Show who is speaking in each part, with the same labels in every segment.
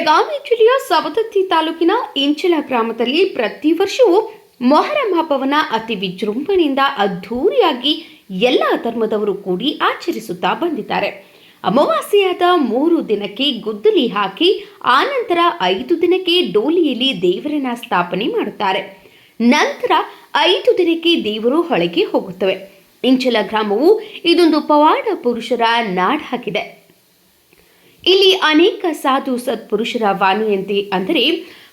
Speaker 1: ಬೆಳಗಾವಿ ಜಿಲ್ಲೆಯ ಸವದತ್ತಿ ತಾಲೂಕಿನ ಇಂಚಲ ಗ್ರಾಮದಲ್ಲಿ ಪ್ರತಿ ವರ್ಷವೂ ಮೊಹರಂ ಹಬ್ಬವನ್ನ ಅತಿ ವಿಜೃಂಭಣೆಯಿಂದ ಅದ್ಧೂರಿಯಾಗಿ ಎಲ್ಲ ಧರ್ಮದವರು ಕೂಡಿ ಆಚರಿಸುತ್ತಾ ಬಂದಿದ್ದಾರೆ. ಅಮಾವಾಸ್ಯೆಯಾದ ಮೂರು ದಿನಕ್ಕೆ ಗುದ್ದಲಿ ಹಾಕಿ, ಆನಂತರ ಐದು ದಿನಕ್ಕೆ ಡೋಲಿಯಲ್ಲಿ ದೇವರನ್ನ ಸ್ಥಾಪನೆ ಮಾಡುತ್ತಾರೆ. ನಂತರ ಐದು ದಿನಕ್ಕೆ ದೇವರು ಹೊಳೆಗೆ ಹೋಗುತ್ತವೆ. ಇಂಚಲ ಗ್ರಾಮವು ಇದೊಂದು ಪವಾಡ ಪುರುಷರ ನಾಡಾಗಿದೆ ಇಲ್ಲಿ ಅನೇಕ ಸಾಧು ಸತ್ಪುರುಷರ ವಾಣಿಯಂತೆ ಅಂದರೆ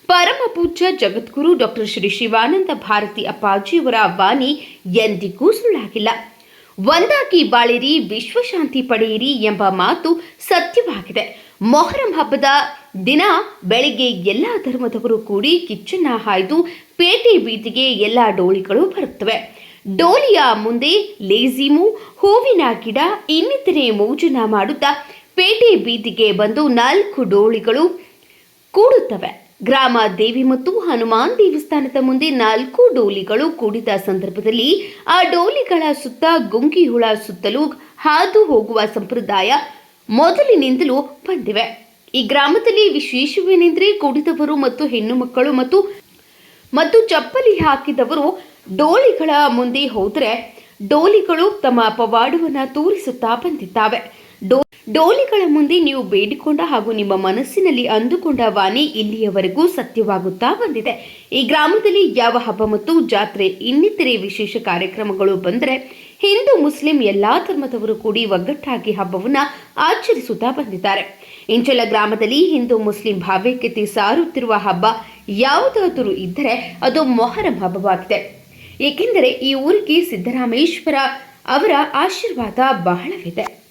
Speaker 1: ಪರಮ ಪೂಜ್ಯ ಜಗದ್ಗುರು ಡಾಕ್ಟರ್ ಶ್ರೀ ಶಿವಾನಂದ ಭಾರತಿ ಅಪ್ಪಾಜಿಯವರ ವಾಣಿ ಎಂದಿಗೂ ಸುಳ್ಳಾಗಿಲ್ಲ. ಒಂದಾಗಿ ಬಾಳಿರಿ, ವಿಶ್ವಶಾಂತಿ ಪಡೆಯಿರಿ ಎಂಬ ಮಾತು ಸತ್ಯವಾಗಿದೆ. ಮೊಹರಂ ಹಬ್ಬದ ದಿನ ಬೆಳಿಗ್ಗೆ ಎಲ್ಲ ಧರ್ಮದವರು ಕೂಡಿ ಕಿಚ್ಚನ್ನ ಹಾಯ್ದು ಪೇಟೆ ಬೀದಿಗೆ ಎಲ್ಲ ಡೋಳಿಗಳು ಬರುತ್ತವೆ. ಡೋಲಿಯ ಮುಂದೆ ಲೇಜಿಮು ಹೂವಿನ ಗಿಡ, ಇನ್ನಿತರೆ ಮೋಜನ ಮಾಡುತ್ತಾ ಪೇಟೆ ಬೀದಿಗೆ ಬಂದು ನಾಲ್ಕು ಡೋಳಿಗಳು ಕೂಡುತ್ತವೆ. ಗ್ರಾಮ ದೇವಿ ಮತ್ತು ಹನುಮಾನ್ ದೇವಸ್ಥಾನದ ಮುಂದೆ ನಾಲ್ಕು ಡೋಲಿಗಳು ಕೂಡಿದ ಸಂದರ್ಭದಲ್ಲಿ ಆ ಡೋಲಿಗಳ ಸುತ್ತ ಗುಂಗಿ ಹುಳ ಸುತ್ತಲೂ ಹಾದು ಹೋಗುವ ಸಂಪ್ರದಾಯ ಮೊದಲಿನಿಂದಲೂ ಬಂದಿವೆ. ಈ ಗ್ರಾಮದಲ್ಲಿ ವಿಶೇಷವೇನೆಂದರೆ ಕೂಡಿದವರು ಮತ್ತು ಹೆಣ್ಣು ಮಕ್ಕಳು ಮತ್ತು ಮತ್ತು ಚಪ್ಪಲಿ ಹಾಕಿದವರು ಡೋಲಿಗಳ ಮುಂದೆ ಹೋದರೆ ಡೋಲಿಗಳು ತಮ್ಮ ಪವಾಡವನ್ನು ತೋರಿಸುತ್ತಾ ಬಂದಿದ್ದಾವೆ. ಡೋ, ಡೋಲಿಗಳ ಮುಂದೆ ನೀವು ಬೇಡಿಕೊಂಡ ಹಾಗೂ ನಿಮ್ಮ ಮನಸ್ಸಿನಲ್ಲಿ ಅಂದುಕೊಂಡ ವಾಣಿ ಇಲ್ಲಿಯವರೆಗೂ ಸತ್ಯವಾಗುತ್ತಾ ಬಂದಿದೆ. ಈ ಗ್ರಾಮದಲ್ಲಿ ಯಾವ ಹಬ್ಬ ಮತ್ತು ಜಾತ್ರೆ ಇನ್ನಿತರೆ ವಿಶೇಷ ಕಾರ್ಯಕ್ರಮಗಳು ಬಂದರೆ ಹಿಂದೂ, ಮುಸ್ಲಿಂ ಎಲ್ಲಾ ಧರ್ಮದವರು ಕೂಡಿ ಒಗ್ಗಟ್ಟಾಗಿ ಹಬ್ಬವನ್ನ ಆಚರಿಸುತ್ತಾ ಬಂದಿದ್ದಾರೆ. ಇಂಚಲ ಗ್ರಾಮದಲ್ಲಿ ಹಿಂದೂ, ಮುಸ್ಲಿಂ ಭಾವೈಕ್ಯತೆ ಸಾರುತ್ತಿರುವ ಹಬ್ಬ ಯಾವುದಾದರೂ ಇದ್ದರೆ ಅದು ಮೊಹರಂ ಹಬ್ಬವಾಗಿದೆ. ಏಕೆಂದರೆ ಈ ಊರಿಗೆ ಸಿದ್ದರಾಮೇಶ್ವರ ಅವರ ಆಶೀರ್ವಾದ ಬಹಳವಿದೆ.